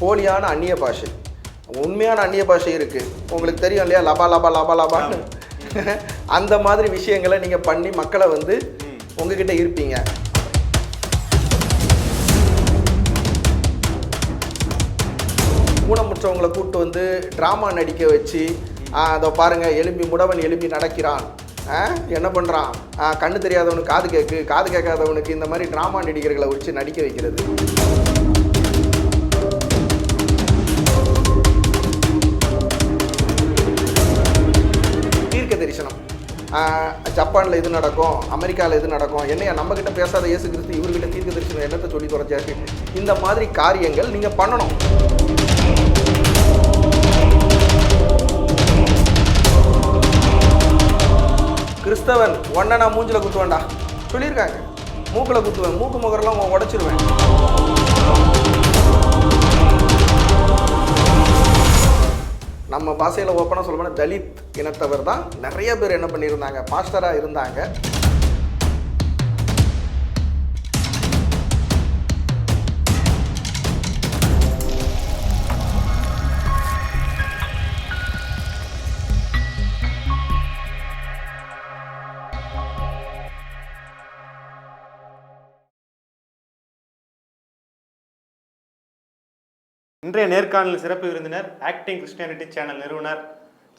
போலியான அந்நிய பாஷை. உண்மையான அந்நிய பாஷை இருக்குது உங்களுக்கு தெரியும் இல்லையா? லபா லபா லபா லபான்னு. அந்த மாதிரி விஷயங்களை நீங்கள் பண்ணி மக்களை வந்து உங்ககிட்ட இருப்பீங்க. ஊனமுற்றவங்களை கூப்பிட்டு வந்து ட்ராமா நடிக்க வச்சு அதோ பாருங்க எலும்பி முடவன் எலும்பி நடக்கிறான். என்ன பண்ணுறான் கண்ணு தெரியாதவனுக்கு காது கேட்கு காது கேட்காதவனுக்கு இந்த மாதிரி ட்ராமா நடிகர்களை வச்சு நடிக்க வைக்கிறது. ஜப்பானில் இது நடக்கும் அமெரிக்காவில் இது நடக்கும். என்னையா நம்மக்கிட்ட பேசாத இயேசு கிறிஸ்து இவர்கிட்ட தீர்க்க தரிசனம் என்னத்தை சொல்லி குறைச்சாரு இந்த மாதிரி காரியங்கள் நீங்கள் பண்ணணும். கிறிஸ்தவன் ஒன்றை நான் மூஞ்சில் குத்துவேன்டா. சொல்லியிருக்காங்க. மூக்கில் குத்துவேன். மூக்கு முகரெல்லாம் உடச்சிருவேன். நம்ம பாஷையில் ஓப்பனாக சொல்ல போனால் தலித் இனத்தவர் தான். நிறைய பேர் என்ன பண்ணியிருந்தாங்க? பாஸ்டராக இருந்தாங்க. இன்றைய நேர்காணல் சிறப்பு விருந்தினர் ஆக்டிங் கிறிஸ்டியானிட்டி சேனல் நிறுவனர்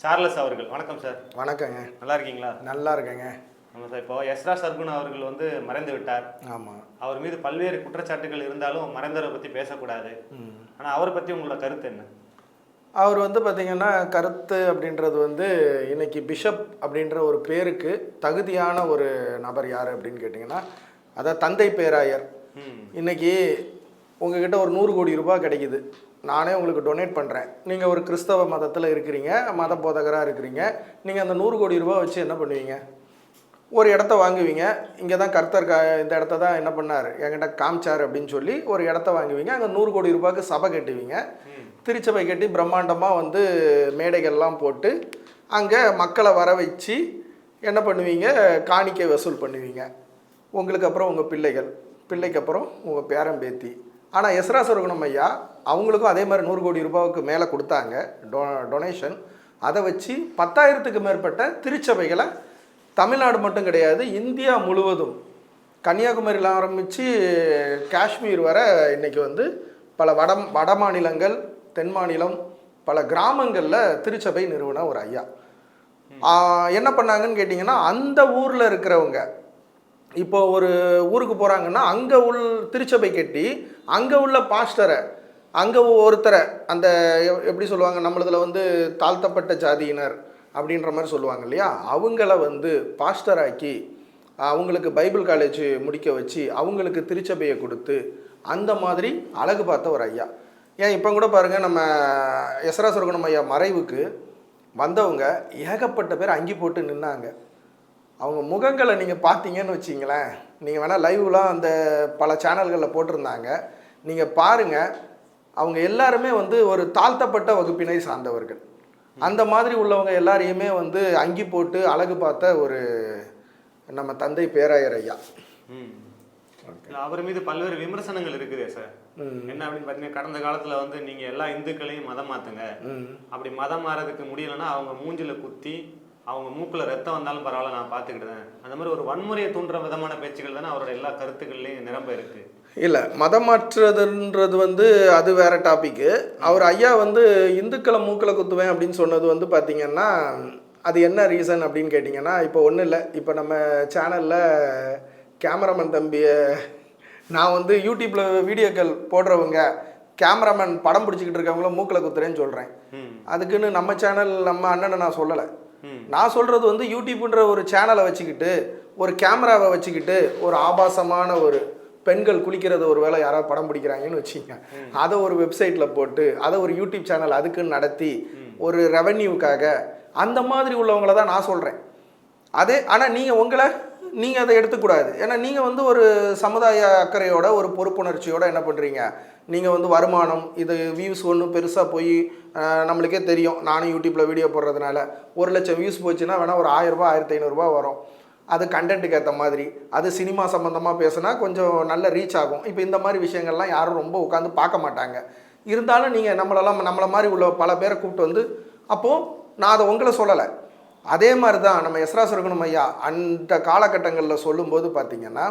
சார்லஸ் அவர்கள். வணக்கம் சார். வணக்கங்க. நல்லா இருக்கீங்களா? நல்லா இருக்கேங்க. ஆமாம் சார் இப்போ எஸ்ரா சர்குணா அவர்கள் வந்து மறைந்து விட்டார். ஆமாம் அவர் மீது பல்வேறு குற்றச்சாட்டுகள் இருந்தாலும் மறைந்தவரை பற்றி பேசக்கூடாது. ஆனால் அவரை பற்றி உங்களோட கருத்து என்ன? அவர் வந்து பார்த்திங்கன்னா கருத்து அப்படின்றது வந்து இன்னைக்கு பிஷப் அப்படின்ற ஒரு பேருக்கு தகுதியான ஒரு நபர் யார் அப்படின்னு கேட்டிங்கன்னா அதான் தந்தை பேராயர். இன்னைக்கு உங்ககிட்ட ஒரு நூறு கோடி ரூபாய் கிடைக்குது. நானே உங்களுக்கு டொனேட் பண்ணுறேன் நீங்கள் ஒரு கிறிஸ்தவ மதத்தில் இருக்கிறீங்க மத போதகராக இருக்கிறீங்க நீங்கள் அந்த நூறு கோடி ரூபாய் வச்சு என்ன பண்ணுவீங்க? ஒரு இடத்த வாங்குவீங்க இங்கே தான் கர்த்தர் க இந்த இடத்த தான் என்ன பண்ணார்? என்கிட்ட காமிச்சார் அப்படின்னு சொல்லி ஒரு இடத்த வாங்குவீங்க அங்கே நூறு கோடி ரூபாய்க்கு சபை கட்டுவீங்க. திருச்சபை கட்டி பிரம்மாண்டமாக வந்து மேடைகள்லாம் போட்டு அங்கே மக்களை வர வச்சு என்ன பண்ணுவீங்க? காணிக்கை வசூல் பண்ணுவீங்க. உங்களுக்கு அப்புறம் உங்கள் பிள்ளைகள் பிள்ளைக்கு அப்புறம் உங்கள் பேரன் பேத்தி ஆனால் எஸ்ரா சுரகுணம் ஐயா அவங்களுக்கும் அதே மாதிரி நூறு கோடி ரூபாவுக்கு மேலே கொடுத்தாங்க டொ டொனேஷன். அதை வச்சு பத்தாயிரத்துக்கு மேற்பட்ட திருச்சபைகளை தமிழ்நாடு மட்டும் கிடையாது இந்தியா முழுவதும். கன்னியாகுமரியில் ஆரம்பித்து காஷ்மீர் வர இன்னைக்கு வந்து பல வட வட மாநிலங்கள் தென் மாநிலம் பல கிராமங்களில் திருச்சபை நிறுவன ஒரு ஐயா. என்ன பண்ணாங்கன்னு கேட்டிங்கன்னா அந்த ஊரில் இருக்கிறவங்க இப்போ ஒரு ஊருக்கு போகிறாங்கன்னா அங்கே உள் திருச்சபை கட்டி அங்கே உள்ள பாஸ்டரை அங்கே ஒருத்தரை அந்த எப்படி சொல்லுவாங்க நம்மளதில் வந்து தாழ்த்தப்பட்ட ஜாதியினர் அப்படின்ற மாதிரி சொல்லுவாங்க இல்லையா? அவங்கள வந்து பாஸ்டராக்கி அவங்களுக்கு பைபிள் காலேஜ் முடிக்க வச்சு அவங்களுக்கு திருச்சபையை கொடுத்து அந்த மாதிரி அழகு பார்த்த ஒரு ஐயா. ஏன் இப்போ கூட பாருங்கள் நம்ம எஸ்ரா சுரகுணம் ஐயா மறைவுக்கு வந்தவங்க ஏகப்பட்ட பேர் அங்கி போட்டு நின்னாங்க. அவங்க முகங்களை நீங்கள் பார்த்தீங்கன்னு வச்சிங்களேன் நீங்கள் வேணால் லைவ்லாம் அந்த பல சேனல்களில் போட்டிருந்தாங்க. நீங்கள் பாருங்கள் அவங்க எல்லாருமே வந்து ஒரு தாழ்த்தப்பட்ட வகுப்பினை சார்ந்தவர்கள். அந்த மாதிரி உள்ளவங்க எல்லாரையுமே வந்து அங்கி போட்டு அழகு பார்த்த ஒரு நம்ம தந்தை பேராயர் ஐயா. அவர் மீது பல்வேறு விமர்சனங்கள் இருக்குதே சார் என்ன அப்படின்னு பார்த்தீங்கன்னா கடந்த காலத்தில் வந்து நீங்கள் எல்லா இந்துக்களையும் மதம் மாற்றுங்க ம். அப்படி மதம் மாறதுக்கு முடியலன்னா அவங்க மூஞ்சில குத்தி அவங்க மூக்குல ரத்தம் வந்தாலும் பரவாயில்ல நான் பார்த்துக்கிட்டேன். அந்த மாதிரி ஒரு வன்முறையை தூண்டுற விதமான பேச்சுக்கள் தானே அவரோட எல்லா கருத்துக்கள்லையும் நிரம்ப இருக்கு. இல்லை மதம் மாற்றுறதுன்றது வந்து அது வேற டாபிக்கு அவர் ஐயா வந்து இந்துக்களை மூக்களை குத்துவேன் அப்படின்னு சொன்னது வந்து பார்த்தீங்கன்னா அது என்ன ரீசன் அப்படின்னு கேட்டிங்கன்னா இப்போ ஒன்றும் இல்லை. இப்போ நம்ம சேனலில் கேமராமேன் தம்பியை நான் வந்து யூடியூப்பில் வீடியோக்கள் போடுறவங்க கேமராமேன் படம் பிடிச்சிக்கிட்டு இருக்கவங்கள மூக்கில் குத்துறேன்னு சொல்கிறேன் அதுக்குன்னு நம்ம சேனல் நம்ம அண்ணனை நான் சொல்லலை. நான் சொல்கிறது வந்து யூடியூப்ன்ற ஒரு சேனலை வச்சுக்கிட்டு ஒரு கேமராவை வச்சுக்கிட்டு ஒரு ஆபாசமான ஒரு பெண்கள் குளிக்கிறத ஒரு வேளை யாராவது படம் பிடிக்கிறாங்கன்னு வச்சுங்க அதை ஒரு வெப்சைட்டில் போட்டு அதை ஒரு யூடியூப் சேனல் அதுக்குன்னு நடத்தி ஒரு ரெவன்யூக்காக அந்த மாதிரி உள்ளவங்கள தான் நான் சொல்கிறேன் அதே ஆனால் நீங்கள் உங்களை நீங்கள் அதை எடுத்துக்கூடாது. ஏன்னா நீங்கள் வந்து ஒரு சமுதாய அக்கறையோட ஒரு பொறுப்புணர்ச்சியோட என்ன பண்ணுறீங்க நீங்கள் வந்து வருமானம் இது வியூஸ் ஒன்று பெருசாக போய் நம்மளுக்கே தெரியும். நானும் யூடியூப்பில் வீடியோ போடுறதுனால ஒரு லட்சம் வியூஸ் போச்சுன்னா வேணால் ஒரு ஆயிரரூபா ஆயிரத்தி ஐநூறுரூபா வரும். அது கண்டென்ட்டுக்கு ஏற்ற மாதிரி. அது சினிமா சம்மந்தமாக பேசுனா கொஞ்சம் நல்ல ரீச் ஆகும். இப்போ இந்த மாதிரி விஷயங்கள்லாம் யாரும் ரொம்ப உட்காந்து பார்க்க மாட்டாங்க. இருந்தாலும் நீங்கள் நம்மளெல்லாம் நம்மளை மாதிரி உள்ள பல பேரை கூப்பிட்டு வந்து அப்போது நான் அதை உங்களை சொல்லலை. அதே மாதிரி தான் நம்ம எஸ்ரா சுரகணும் ஐயா அந்த காலகட்டங்களில் சொல்லும்போது பார்த்தீங்கன்னா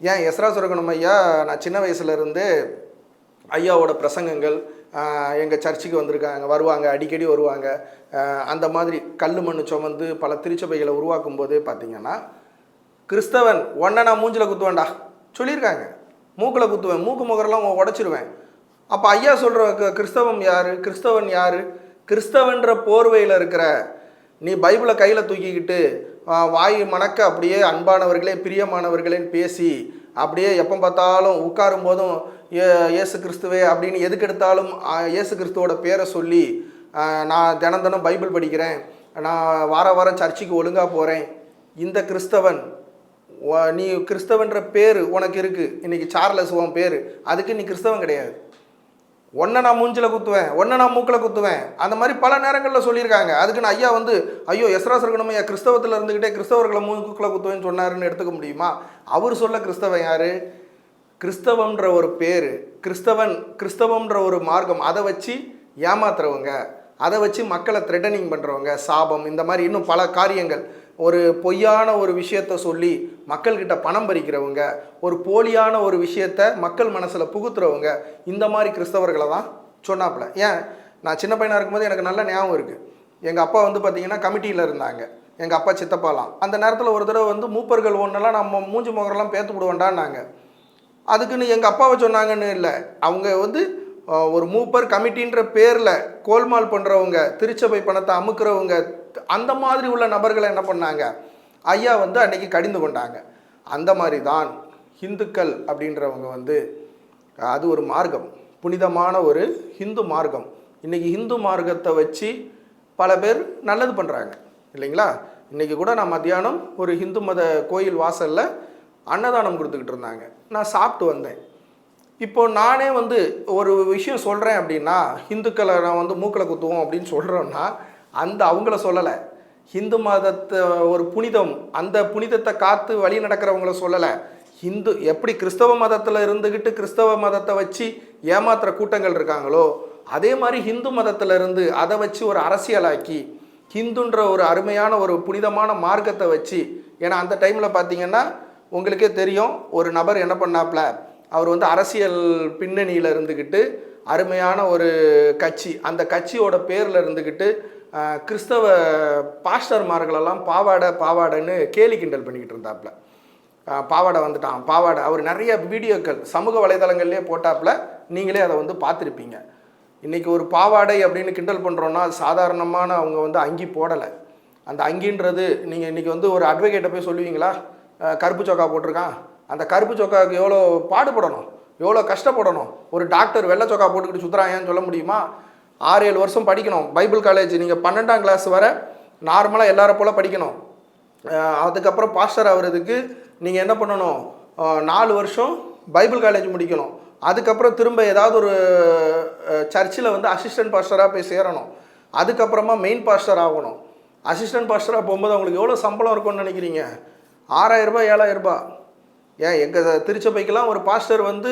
ஏன் எஸ்ரா சுரகணும் ஐயா நான் சின்ன வயசுலேருந்தே ஐயாவோட பிரசங்கங்கள் எங்கள் சர்ச்சுக்கு வந்திருக்காங்க வருவாங்க அடிக்கடி வருவாங்க அந்த மாதிரி கல் மண் சுமந்து பல திருச்சபைகளை உருவாக்கும் போதே பார்த்தீங்கன்னா கிறிஸ்தவன் ஒன்றை நான் மூஞ்சில் குத்துவேன்டா சொல்லியிருக்காங்க. மூக்கில் குத்துவேன் மூக்கு முகரெல்லாம் உடச்சிருவேன். அப்போ ஐயா சொல்கிற கிறிஸ்தவம் யார் கிறிஸ்தவன் யார் கிறிஸ்தவன்ற போர்வையில் இருக்கிற நீ பைபிளை கையில் தூக்கிக்கிட்டு வாய் மணக்க அப்படியே அன்பானவர்களே பிரியமானவர்களேன்னு பேசி அப்படியே எப்போ பார்த்தாலும் உட்காரும் போதும் ஏ- இயேசு கிறிஸ்துவே அப்படின்னு எதுக்கெடுத்தாலும் எடுத்தாலும் ஏசு கிறிஸ்துவோட பேரை சொல்லி நான் தினம் தினம் பைபிள் படிக்கிறேன் நான் வார வாரம் சர்ச்சுக்கு ஒழுங்காக போகிறேன் இந்த கிறிஸ்தவன் நீ கிறிஸ்தவன்ற பேர் உனக்கு இருக்குது இன்றைக்கி சார்லஸ் உன் பேர். அதுக்கு நீ கிறிஸ்தவன் கிடையாது. ஒன்றை நான் மூஞ்சில் குத்துவேன் ஒன்றை நான் மூக்கில் குத்துவேன். அந்த மாதிரி பல நேரங்களில் சொல்லியிருக்காங்க. அதுக்குன்னு ஐயா வந்து ஐயோ எஸ்ரா ஐயா கிறிஸ்தவத்தில் இருந்துக்கிட்டே கிறிஸ்தவர்களை மூக்கில் குத்துவேன்னு சொன்னாருன்னு எடுத்துக்க முடியுமா? அவர் சொல்ல கிறிஸ்தவன் யார்? கிறிஸ்தவன்ற ஒரு பேர் கிறிஸ்தவன் கிறிஸ்தவன்ற ஒரு மார்க்கம் அதை வச்சு ஏமாத்துறவங்க அதை வச்சு மக்களை த்ரெட்டனிங் பண்ணுறவங்க சாபம் இந்த மாதிரி இன்னும் பல காரியங்கள். ஒரு பொய்யான ஒரு விஷயத்த சொல்லி மக்கள்கிட்ட பணம் பறிக்கிறவங்க ஒரு போலியான ஒரு விஷயத்த மக்கள் மனசில் புகுத்துறவங்க இந்த மாதிரி கிறிஸ்தவர்களை தான் சொன்னாப்புல. ஏன்? நான் சின்ன பையனாக இருக்கும்போது எனக்கு நல்ல ஞாபகம் இருக்குது எங்கள் அப்பா வந்து பார்த்தீங்கன்னா கமிட்டியில் இருந்தாங்க. எங்கள் அப்பா சித்தப்பாலாம். அந்த நேரத்தில் ஒரு தடவை வந்து மூப்பர்கள் ஒன்றெல்லாம் நம்ம மூஞ்சி முகரெல்லாம் பேத்து விடுவோண்டான்னாங்க அதுக்குன்னு எங்கள் அப்பாவை சொன்னாங்கன்னு இல்லை. அவங்க வந்து ஒரு மூப்பர் கமிட்டின்ற பேரில் கோல்மால் பண்ணுறவங்க திருச்சபை பணத்தை அமுக்கிறவங்க அந்த மாதிரி உள்ள நபர்களை என்ன பண்ணாங்க? ஐயா வந்து அன்னைக்கு கடிந்து கொண்டாங்க. அந்த மாதிரி தான் இந்துக்கள் அப்படின்றவங்க வந்து அது ஒரு மார்க்கம். புனிதமான ஒரு ஹிந்து மார்க்கம். இன்னைக்கு ஹிந்து மார்க்கத்தை வச்சு பல பேர் நல்லது பண்ணுறாங்க இல்லைங்களா? இன்றைக்கி கூட நான் மத்தியானம் ஒரு ஹிந்து மத கோயில் வாசலில் அன்னதானம் கொடுத்துக்கிட்டு இருந்தாங்க. நான் சாப்பிட்டு வந்தேன். இப்போ நானே வந்து ஒரு விஷயம் சொல்கிறேன் அப்படின்னா ஹிந்துக்களை நான் வந்து மூக்கில் குத்துவோம் அப்படின்னு சொல்கிறோன்னா அந்த அவங்கள சொல்லலை. ஹிந்து மதத்தை ஒரு புனிதம் அந்த புனிதத்தை காத்து வழி நடக்கிறவங்கள சொல்லலை. ஹிந்து எப்படி கிறிஸ்தவ மதத்தில் இருந்துக்கிட்டு கிறிஸ்தவ மதத்தை வச்சு ஏமாத்துற கூட்டங்கள் இருக்காங்களோ அதே மாதிரி ஹிந்து மதத்தில் இருந்து அதை வச்சு ஒரு அரசியலாக்கி ஹிந்துன்ற ஒரு அருமையான ஒரு புனிதமான மார்க்கத்தை வச்சு ஏன்னா அந்த டைமில் பார்த்தீங்கன்னா உங்களுக்கே தெரியும் ஒரு நபர் என்ன பண்ணாப்ல அவர் வந்து அரசியல் பின்னணியில் இருந்துக்கிட்டு அருமையான ஒரு கட்சி அந்த கட்சியோட பேரில் இருந்துக்கிட்டு கிறிஸ்தவ பாஸ்டர்மார்களெல்லாம் பாவாடை பாவாடைன்னு கேலி கிண்டல் பண்ணிக்கிட்டு இருந்தாப்புல பாவாடை வந்துட்டான். பாவாடை அவர் நிறைய வீடியோக்கள் சமூக வலைதளங்கள்லேயே போட்டாப்புல நீங்களே அதை வந்து பார்த்துருப்பீங்க. இன்றைக்கி ஒரு பாவாடை அப்படின்னு கிண்டல் பண்ணுறோன்னா அது சாதாரணமான அவங்க வந்து அங்கி போடலை. அந்த அங்கின்றது நீங்கள் இன்றைக்கி வந்து ஒரு அட்வொகேட்டை போய் சொல்லுவீங்களா? கருப்பு சொக்கா போட்டிருக்கான். அந்த கருப்பு சொக்காவுக்கு எவ்வளோ பாடுபடணும்? எவ்வளோ கஷ்டப்படணும்? ஒரு டாக்டர் வெள்ளை சொக்கா போட்டுக்கிட்டு சுற்றுறாங்கன்னு சொல்ல முடியுமா? ஆறு ஏழு வருஷம் படிக்கணும். பைபிள் காலேஜ் நீங்கள் பன்னெண்டாம் கிளாஸ் வர நார்மலாக எல்லாரை போல் படிக்கணும். அதுக்கப்புறம் பாஸ்டர் ஆகிறதுக்கு நீங்கள் என்ன பண்ணணும்? நாலு வருஷம் பைபிள் காலேஜ் முடிக்கணும். அதுக்கப்புறம் திரும்ப ஏதாவது ஒரு சர்ச்சில் வந்து அசிஸ்டன்ட் பாஸ்டராக போய் சேரணும். அதுக்கப்புறமா மெயின் பாஸ்டர் ஆகணும். அசிஸ்டன்ட் பாஸ்டராக போகும்போது அவங்களுக்கு எவ்வளோ சம்பளம் இருக்கும்னு நினைக்கிறீங்க? ஆறாயிரம் ரூபாய் ஏன் எங்கள் திருச்சபைக்கெலாம் ஒரு பாஸ்டர் வந்து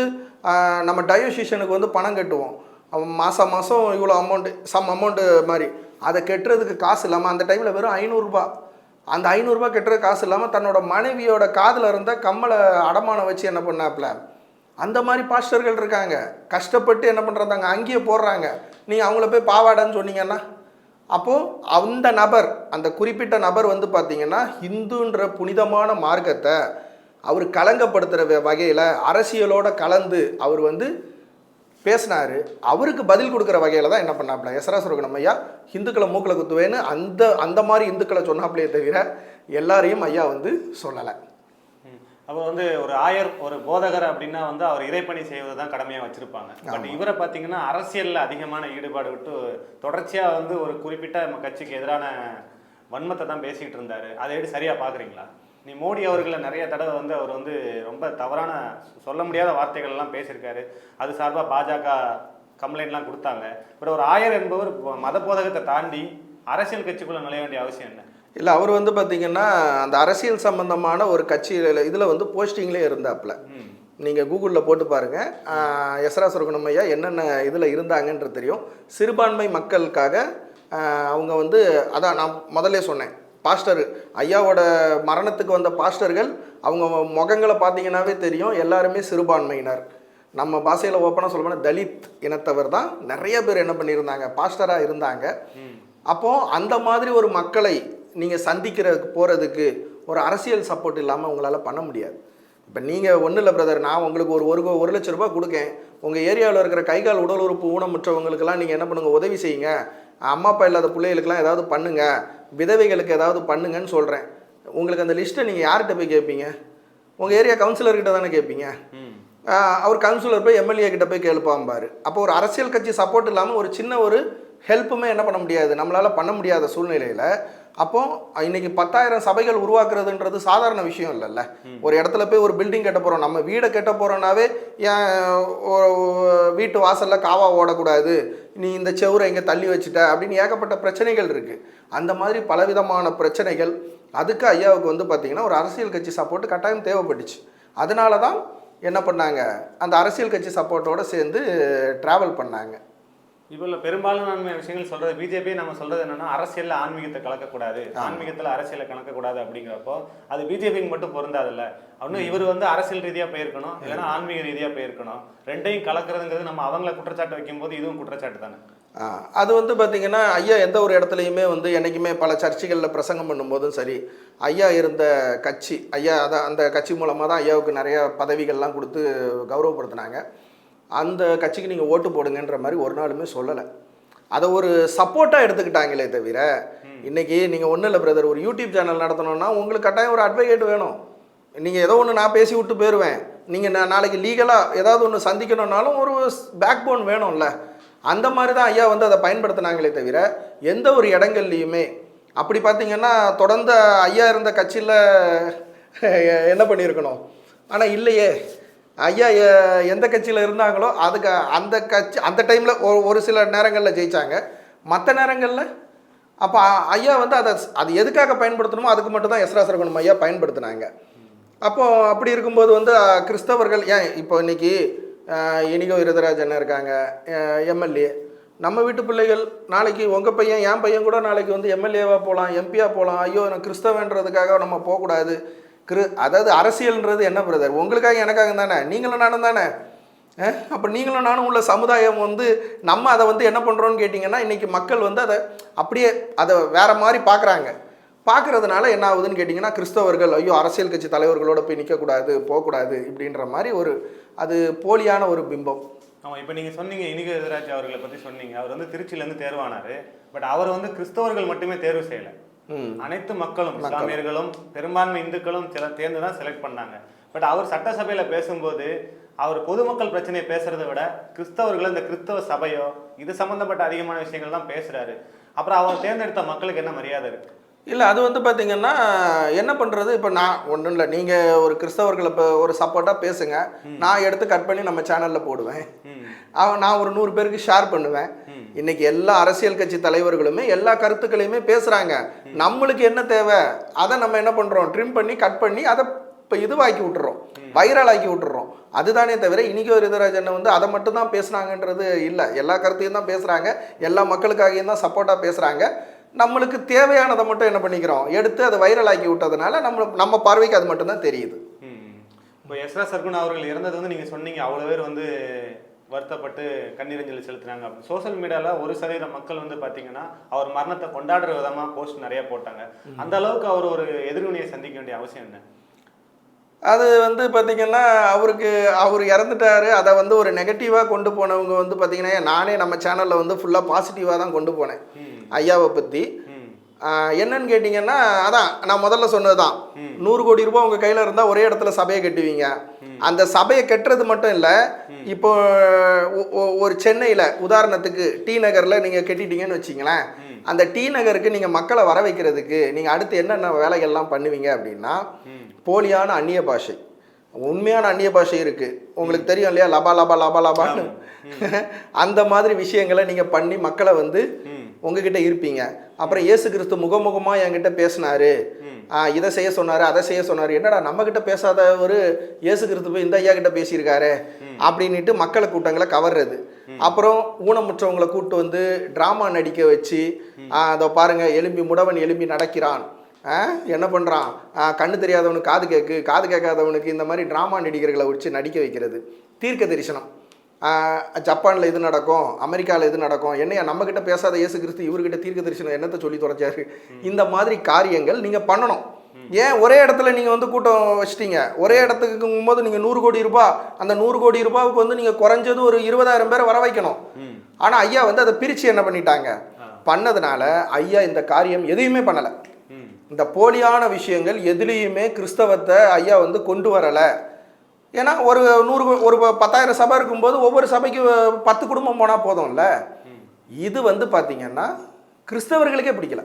நம்ம டயோசிஷனுக்கு வந்து பணம் கட்டுவோம். அவன் மாதம் மாதம் இவ்வளோ அமௌண்ட்டு சம் அமௌண்ட்டு மாதிரி. அதை கட்டுறதுக்கு காசு இல்லாமல் அந்த டைமில் வெறும் ஐநூறுரூபா அந்த ஐநூறுரூபா கெட்டுற காசு இல்லாமல் தன்னோட மனைவியோட காதில் இருந்த கம்மலை அடமானம் வச்சு என்ன பண்ணாப்புல? அந்த மாதிரி பாஸ்டர்கள் இருக்காங்க. கஷ்டப்பட்டு என்ன பண்ணுறாங்க அங்கேயே போடுறாங்க. நீங்கள் அவங்கள போய் பாவாடான்னு சொன்னீங்கன்னா? அப்போது அந்த நபர் அந்த குறிப்பிட்ட நபர் வந்து பார்த்தீங்கன்னா இந்துன்ற புனிதமான மார்க்கத்தை அவர் கலங்கப்படுத்துகிற வகையில் அரசியலோட கலந்து அவர் வந்து பேசினாரு. அவருக்கு பதில் கொடுக்குற வகையில் தான் என்ன பண்ணாப்புல? எஸ்ரா சுரகணம் ஐயா இந்துக்களை மூக்கில் குத்துவேன்னு அந்த அந்த மாதிரி இந்துக்களை சொன்னாப்லையே தவிர எல்லாரையும் ஐயா வந்து சொல்லலை. அப்போ வந்து ஒரு ஆயர் ஒரு போதகர் அப்படின்னா வந்து அவர் இறைப்பணி செய்வது தான் கடமையாக வச்சிருப்பாங்க. பட் இவரை பார்த்தீங்கன்னா அரசியலில் அதிகமான ஈடுபாடு விட்டு தொடர்ச்சியாக வந்து ஒரு குறிப்பிட்ட நம்ம கட்சிக்கு எதிரான வன்மத்தை தான் பேசிக்கிட்டு இருந்தாரு. அதை எப்படி சரியாக பார்க்குறீங்களா நீ மோடி அவர்களை நிறைய தடவை வந்து அவர் வந்து ரொம்ப தவறான சொல்ல முடியாத வார்த்தைகள் எல்லாம் பேசியிருக்காரு. அது சார்பாக பாஜக கம்ப்ளைண்ட்லாம் கொடுத்தாங்க. பட் ஒரு ஆயர் என்பவர் மத போதகத்தை தாண்டி அரசியல் கட்சிக்குள்ள நுழைய வேண்டிய அவசியம் என்ன இல்லை அவர் வந்து பார்த்தீங்கன்னா அந்த அரசியல் சம்பந்தமான ஒரு கட்சியில் இதில் வந்து போஸ்டிங்லேயே இருந்தாப்புல. நீங்கள் கூகுளில் போட்டு பாருங்கள் எஸ்ரா சுரகுணம் ஐயா என்னென்ன இதில் இருந்தாங்கன்றது தெரியும். சிறுபான்மை மக்களுக்காக அவங்க வந்து அதான் நான் முதல்ல சொன்னேன். பாஸ்டர் ஐயாவோட மரணத்துக்கு வந்த பாஸ்டர்கள் அவங்க முகங்களை பார்த்தீங்கன்னாவே தெரியும் எல்லாருமே சிறுபான்மையினர். நம்ம பாஷையில் ஓப்பனாக சொல்ல போனால் தலித் இனத்தவர் தான். நிறைய பேர் என்ன பண்ணியிருந்தாங்க? பாஸ்டராக இருந்தாங்க. அப்போது அந்த மாதிரி ஒரு மக்களை நீங்கள் சந்திக்கிறதுக்கு போகிறதுக்கு ஒரு அரசியல் சப்போர்ட் இல்லாமல் உங்களால் பண்ண முடியாது. இப்போ நீங்கள் ஒன்றும் இல்லை பிரதர் நான் உங்களுக்கு ஒரு ஒரு ஒரு லட்ச ரூபாய் கொடுக்கேன். உங்கள் ஏரியாவில் இருக்கிற கைகால் உடல் உறுப்பு ஊனமுற்றவங்களுக்கெல்லாம் நீங்கள் என்ன பண்ணுங்க? உதவி செய்யுங்க. அம்மா அப்பா இல்லாத பிள்ளைகளுக்கெல்லாம் ஏதாவது பண்ணுங்க. விதவைகளுக்கு ஏதாவது பண்ணுங்கன்னு சொல்கிறேன் உங்களுக்கு அந்த லிஸ்ட்டை நீங்கள் யார்கிட்ட போய் கேட்பீங்க உங்கள் ஏரியா கவுன்சிலர்கிட்ட தானே கேட்பீங்க அவர் கவுன்சிலர் போய் எம்எல்ஏ கிட்ட போய் கேளுப்பாம்பாரு. அப்போ ஒரு அரசியல் கட்சி சப்போர்ட் இல்லாமல் ஒரு சின்ன ஒரு ஹெல்ப்புமே என்ன பண்ண முடியாது? நம்மளால் பண்ண முடியாத சூழ்நிலையில் அப்போ இன்னைக்கு பத்தாயிரம் சபைகள் உருவாக்குறதுன்றது சாதாரண விஷயம் இல்லைல்ல. ஒரு இடத்துல போய் ஒரு பில்டிங் கட்ட போகிறோம் நம்ம வீடை கட்ட போகிறோன்னாவே வீட்டு வாசலில் காவா ஓடக்கூடாது. நீ இந்த செவுரை இங்கே தள்ளி வச்சுட்ட அப்படின்னு ஏகப்பட்ட பிரச்சனைகள் இருக்குது அந்த மாதிரி பலவிதமான பிரச்சனைகள் அதுக்கு ஐயாவுக்கு வந்து பார்த்திங்கன்னா ஒரு அரசியல் கட்சி சப்போர்ட் கட்டாயம் தேவைப்பட்டுச்சு. அதனால தான் என்ன பண்ணாங்க? அந்த அரசியல் கட்சி சப்போர்ட்டோட சேர்ந்து ட்ராவல் பண்ணாங்க. இப்போ இல்லை பெரும்பாலான விஷயங்கள் சொல்றது பிஜேபி நம்ம சொல்றது என்னன்னா அரசியல்ல ஆன்மீகத்தை கலக்கக்கூடாது. ஆன்மீகத்துல அரசியலை கலக்கக்கூடாது அப்படிங்கிறப்போ அது பிஜேபிக்கு மட்டும் பொருந்தாதுல்ல இன்னும் இவர் வந்து அரசியல் ரீதியா போயிருக்கணும். இல்லைன்னா ஆன்மீக ரீதியா போயிருக்கணும். ரெண்டையும் கலக்குறதுங்கிறது நம்ம அவங்கள குற்றச்சாட்டு வைக்கும்போது இதுவும் குற்றச்சாட்டு தானே. அது வந்து பார்த்திங்கன்னா ஐயா எந்த ஒரு இடத்துலையுமே வந்து என்றைக்குமே பல சர்ச்சைகளில் பிரசங்கம் பண்ணும்போதும் சரி ஐயா இருந்த கட்சி ஐயா அதான் அந்த கட்சி மூலமாக தான் ஐயாவுக்கு நிறைய பதவிகள்லாம் கொடுத்து கௌரவப்படுத்தினாங்க. அந்த கட்சிக்கு நீங்கள் ஓட்டு போடுங்கன்ற மாதிரி ஒரு நாளுமே சொல்லலை. அதை ஒரு சப்போர்ட்டாக எடுத்துக்கிட்டாங்களே தவிர இன்றைக்கி நீங்கள் ஒன்றும் இல்லை பிரதர் ஒரு யூடியூப் சேனல் நடத்தணும்னா உங்களுக்கு கட்டாயம் ஒரு அட்வொகேட் வேணும். நீங்கள் ஏதோ ஒன்று நான் பேசி விட்டு போயிடுவேன் நீங்கள் நான் நாளைக்கு லீகலாக ஏதாவது ஒன்று சந்திக்கணும்னாலும் ஒரு பேக் போன் வேணும்ல. அந்த மாதிரி தான் ஐயா வந்து அதை பயன்படுத்தினாங்களே தவிர எந்த ஒரு இடங்கள்லையுமே. அப்படி பார்த்தீங்கன்னா தொடர்ந்த ஐயா இருந்த கட்சியில் என்ன பண்ணியிருக்கணும்? ஆனால் இல்லையே. ஐயா எந்த கட்சியில் இருந்தாங்களோ அதுக்கு அந்த கட்சி அந்த டைமில் ஒரு சில நேரங்களில் ஜெயிச்சாங்க. மற்ற நேரங்களில் அப்போ ஐயா வந்து அதை அது எதுக்காக பயன்படுத்தணுமோ அதுக்கு மட்டும் தான் எஸ்ரா சரகுணம் ஐயா பயன்படுத்தினாங்க. அப்போ அப்படி இருக்கும்போது வந்து கிறிஸ்தவர்கள் ஏன் இப்போ இன்னைக்கு இனிகோ விருதராஜன் இருக்காங்க எம்எல்ஏ. நம்ம வீட்டு பிள்ளைகள் நாளைக்கு உங்கள் பையன் என் பையன் கூட நாளைக்கு வந்து எம்எல்ஏவாக போகலாம் எம்பியாக போகலாம் ஐயோ நான் கிறிஸ்தவன்றதுக்காக நம்ம போகக்கூடாது. கிரு அதாவது அரசியல்ன்றது என்ன பிரதர் உங்களுக்காக எனக்காக தானே? நீங்களும் நானும் தானே? அப்போ நீங்களும் நானும் உள்ள சமுதாயம் வந்து நம்ம அதை வந்து என்ன பண்ணுறோன்னு கேட்டிங்கன்னா இன்றைக்கி மக்கள் வந்து அதை அப்படியே அதை வேறு மாதிரி பார்க்குறாங்க. பார்க்குறதுனால என்ன ஆகுதுன்னு கேட்டிங்கன்னா கிறிஸ்தவர்கள் ஐயோ அரசியல் கட்சி தலைவர்களோட போய் நிற்கக்கூடாது போகக்கூடாது இப்படின்ற மாதிரி ஒரு அது போலியான ஒரு பிம்பம். ஆமாம் இப்போ நீங்கள் சொன்னீங்க இனிக எதிராஜ் அவர்களை பற்றி சொன்னீங்க. அவர் வந்து திருச்சியிலேருந்து தேர்வானார். பட் அவர் வந்து கிறிஸ்தவர்கள் மட்டுமே தேர்வு செய்யலை. அனைத்து மக்களும் இஸ்லாமியர்களும் பெரும்பான்மை இந்துக்களும் சில தேர்ந்து தான் செலக்ட் பண்ணாங்க. பட் அவர் சட்டசபையில பேசும்போது அவர் பொதுமக்கள் பிரச்சனையை பேசுறதை விட கிறிஸ்தவர்கள் இந்த கிறிஸ்தவ சபையோ இது சம்பந்தப்பட்ட அதிகமான விஷயங்கள் தான் பேசுறாரு. அப்புறம் அவர் தேர்ந்தெடுத்த மக்களுக்கு என்ன மரியாதை இருக்கு? இல்லை அது வந்து பார்த்தீங்கன்னா என்ன பண்ணுறது இப்போ நான் ஒன்றும் இல்லை. நீங்கள் ஒரு கிறிஸ்தவர்களை இப்போ ஒரு சப்போர்ட்டாக பேசுங்க. நான் எடுத்து கட் பண்ணி நம்ம சேனலில் போடுவேன். அவன் நான் ஒரு நூறு பேருக்கு ஷேர் பண்ணுவேன். இன்னைக்கு எல்லா அரசியல் கட்சி தலைவர்களுமே எல்லா கருத்துக்களையுமே பேசுகிறாங்க நம்மளுக்கு என்ன தேவை? அதை நம்ம என்ன பண்ணுறோம் ட்ரிம் பண்ணி கட் பண்ணி அதை இப்போ இதுவாக்கி விட்டுறோம். வைரல் ஆக்கி விட்டுறோம். அதுதானே தவிர இன்னைக்கு ஒரு இதராஜன் வந்து அதை மட்டும் தான் பேசுனாங்கன்றது இல்லை. எல்லா கருத்தையும் தான் பேசுகிறாங்க எல்லா மக்களுக்காகவும் தான் சப்போர்ட்டாக பேசுகிறாங்க நம்மளுக்கு தேவையானதை மட்டும் என்ன பண்ணிக்கிறோம்? எடுத்து அதை வைரல் ஆக்கி விட்டதுனால நம்ம நம்ம பார்வைக்கு அது மட்டும்தான் தெரியுது. இப்போ எஸ்ரா சர்குன் அவர்கள் இறந்தது வந்து நீங்கள் சொன்னீங்க. அவ்வளோ பேர் வந்து வருத்தப்பட்டு கண்ணீரஞ்சலி செலுத்துனாங்க சோஷியல் மீடியால ஒரு சதவீத மக்கள் வந்து பாத்தீங்கன்னா அவர் மரணத்தை கொண்டாடுற விதமா போஸ்ட் நிறைய போட்டாங்க. அந்த அளவுக்கு அவர் ஒரு எதிர்வினையை சந்திக்க வேண்டிய அவசியம் என்ன? அது வந்து பார்த்தீங்கன்னா அவருக்கு அவர் இறந்துட்டாரு. அதை வந்து ஒரு நெகட்டிவாக கொண்டு போனவங்க வந்து பார்த்தீங்கன்னா நானே நம்ம சேனலில் வந்து ஃபுல்லாக பாசிட்டிவாக தான் கொண்டு போனேன். ஐயாவை பற்றி. என்னன்னு கேட்டிங்கன்னா அதான் நான் முதல்ல சொன்னது தான் நூறு கோடி ரூபாய் உங்கள் கையில் இருந்தால் ஒரே இடத்துல சபையை கட்டுவீங்க. அந்த சபையை கட்டுறது மட்டும் இல்லை இப்போ ஒரு சென்னையில் உதாரணத்துக்கு டி நகரில் நீங்கள் கட்டிட்டீங்கன்னு வச்சிங்களேன். அந்த டி நகருக்கு நீங்கள் மக்களை வர வைக்கிறதுக்கு நீங்கள் அடுத்து என்னென்ன வேலைகள்லாம் பண்ணுவீங்க அப்படின்னா போலியான அந்நிய பாஷை. உண்மையான அந்நிய பாஷை இருக்குது உங்களுக்கு தெரியும் இல்லையா? லபா லபா லபா லபான்னு. அந்த மாதிரி விஷயங்களை நீங்கள் பண்ணி மக்களை வந்து உங்ககிட்ட இருப்பீங்க. அப்புறம் இயேசு கிறிஸ்து முகமுகமாக என்கிட்ட பேசினாரு. இதை செய்ய சொன்னாரு அதை செய்ய சொன்னாரு. என்னடா நம்ம கிட்ட பேசாத ஒரு இயேசு கிறிஸ்து போய் இந்த ஐயா கிட்ட பேசியிருக்காரு அப்படின்ட்டு மக்களை கூட்டங்களை கவர்றது. அப்புறம் ஊனமுற்றவங்களை கூட்டு வந்து டிராமா நடிக்க வச்சு அதோ பாருங்க எலும்பி முடவன் எலும்பி நடக்கிறான். என்ன பண்ணுறான் கண்ணு தெரியாதவனுக்கு காது கேக்கு காது கேட்காதவனுக்கு இந்த மாதிரி ட்ராமா நடிகர்களை வச்சு நடிக்க வைக்கிறது. தீர்க்க தரிசனம். ஜப்பானில் இது நடக்கும் அமெரிக்காவில் இது நடக்கும். என்னையா நம்மக்கிட்ட பேசாத இயேசு கிறிஸ்து இவர்கிட்ட தீர்க்க தரிசனம் என்னத்தை சொல்லி தொலைச்சாரு? இந்த மாதிரி காரியங்கள் நீங்கள் பண்ணணும். ஏன் ஒரே இடத்துல நீங்கள் வந்து கூட்டம் வச்சிட்டீங்க? ஒரே இடத்துக்கு போது நீங்கள் நூறு கோடி ரூபாய் அந்த நூறு கோடி ரூபாவுக்கு வந்து நீங்கள் குறைஞ்சது ஒரு இருபதாயிரம் பேரை வர வைக்கணும். ஆனால் ஐயா வந்து அதை பிரித்து என்ன பண்ணிட்டாங்க? பண்ணதுனால ஐயா இந்த காரியம் எதையுமே பண்ணலை. இந்த போலியான விஷயங்கள் எதுலேயுமே கிறிஸ்தவத்தை ஐயா வந்து கொண்டு வரலை. ஏன்னா ஒரு நூறு ஒரு பத்தாயிரம் சபை இருக்கும்போது ஒவ்வொரு சபைக்கு பத்து குடும்பம் போனால் போதும்ல? இது வந்து பார்த்தீங்கன்னா கிறிஸ்தவர்களுக்கே பிடிக்கல.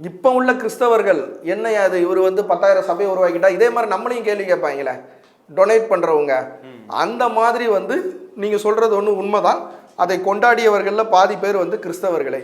இப்போ உள்ள கிறிஸ்தவர்கள் என்ன அது இவர் வந்து பத்தாயிரம் சபையை உருவாக்கிட்டா? இதே மாதிரி நம்மளையும் கேள்வி கேட்பாங்களே டொனேட் பண்ணுறவங்க அந்த மாதிரி வந்து நீங்கள் சொல்கிறது ஒன்று உண்மைதான். அதை கொண்டாடியவர்களில் பாதி பேர் வந்து கிறிஸ்தவர்களே.